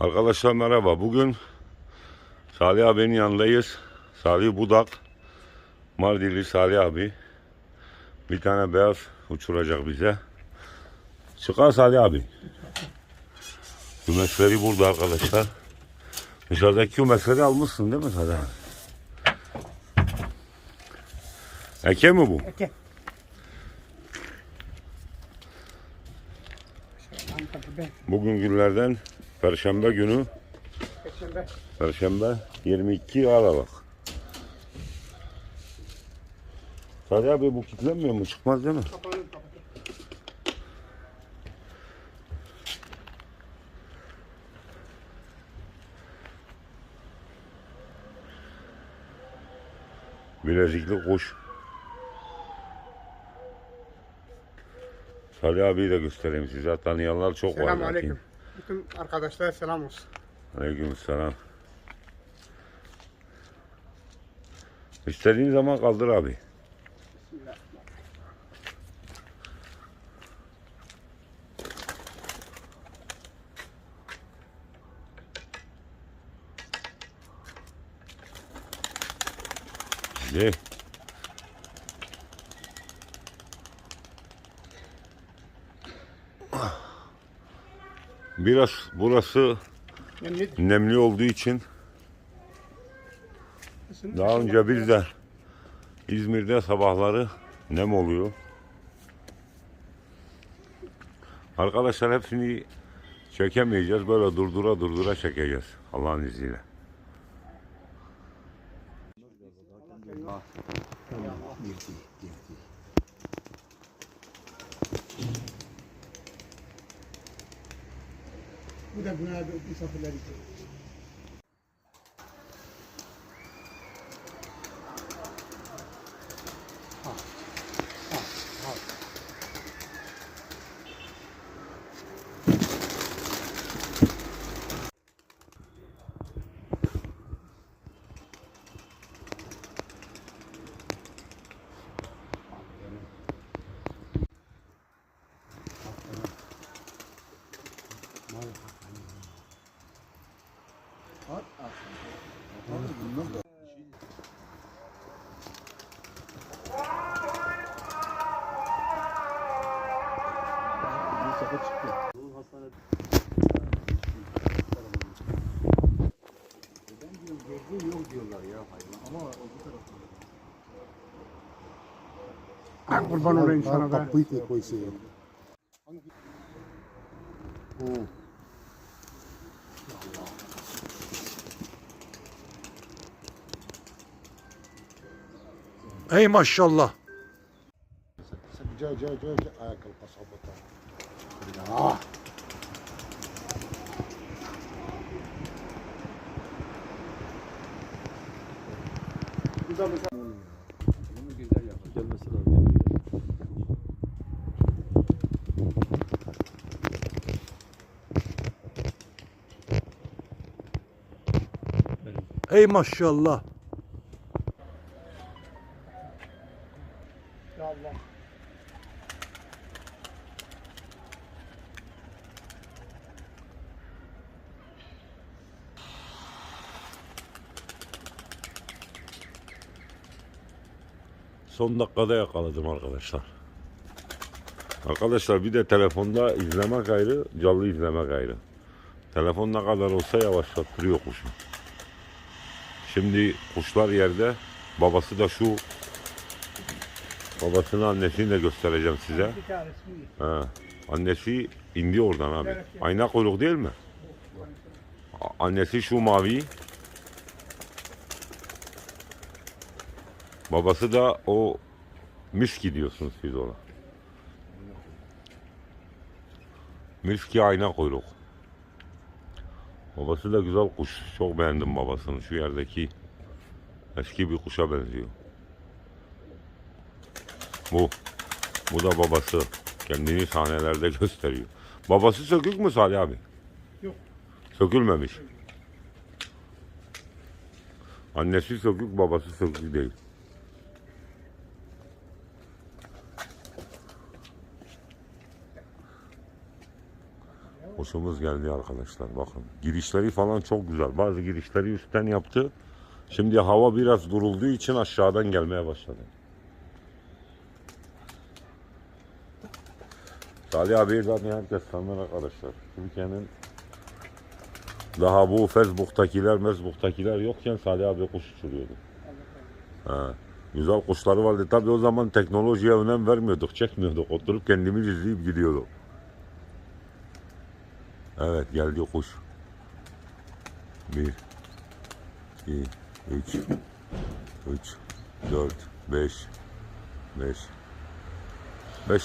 Arkadaşlar merhaba. Bugün Salih abinin yanındayız. Salih Budak. Mardinli Salih abi. Bir tane beyaz uçuracak bize. Çıkar Salih abi. Kümesleri burada arkadaşlar. Dışarıdaki kümesleri almışsın değil mi Salih abi? Eke mi bu? Eke. Bugün günlerden Perşembe günü Perşembe. Perşembe 22 Aralık. Salih abi bu kilitlenmiyor mu? Çıkmaz değil mi? Kapalı. Bilezikli kuş. Salih abiyi de göstereyim size. Tanıyanlar çok var. Selam zaten. aleyküm. Bütün arkadaşlara selam olsun. Aleyküm selam. İstediğin zaman kaldır abi. Ne? Biraz burası Nemli. nemli olduğu için daha önce biz de İzmir'de sabahları nem oluyor. Arkadaşlar hepsini çekemeyeceğiz. Böyle durdura durdura çekeceğiz. Allah'ın izniyle. Bu da buna. Ah, kurban olayım sana da. Kapıyı da koysa ya. Ey maşallah. Gel gel gel gel ayakkabı kasabata. Bu da mesela Ey maşallah. Son dakikada yakaladım arkadaşlar. Arkadaşlar bir de telefonda izlemek ayrı, canlı izlemek ayrı. Telefon ne kadar olsa yavaşlattırıyor kuşu. Şimdi kuşlar yerde. Babası da şu. Babasının annesini de göstereceğim size. Ha. Annesi indi oradan abi. Ayna kuyruk değil mi? Annesi şu mavi. Babası da o miski diyorsunuz siz ona. Miski ayna kuyruk. Babası da güzel kuş. Çok beğendim babasını. Şu yerdeki eski bir kuşa benziyor. Bu. Bu da babası. Kendini sahnelerde gösteriyor. Babası sökük mü Salih abi? Yok. Sökülmemiş. Annesi sökük, babası sökük değil. Kuşumuz geldi arkadaşlar bakın. Girişleri falan çok güzel. Bazı girişleri üstten yaptı. Şimdi hava biraz durulduğu için aşağıdan gelmeye başladı. Salih abi zaten herkes tanır arkadaşlar. Türkiye'nin daha bu Facebook'takiler, Mezbuk'takiler yokken Salih abi kuş uçuruyordu. Ha. Güzel kuşları vardı. Tabii o zaman teknolojiye önem vermiyorduk, çekmiyorduk. Oturup kendimiz izleyip gidiyorduk. Evet geldi kuş. Bir, iki, üç, üç, dört, beş, beş. Beş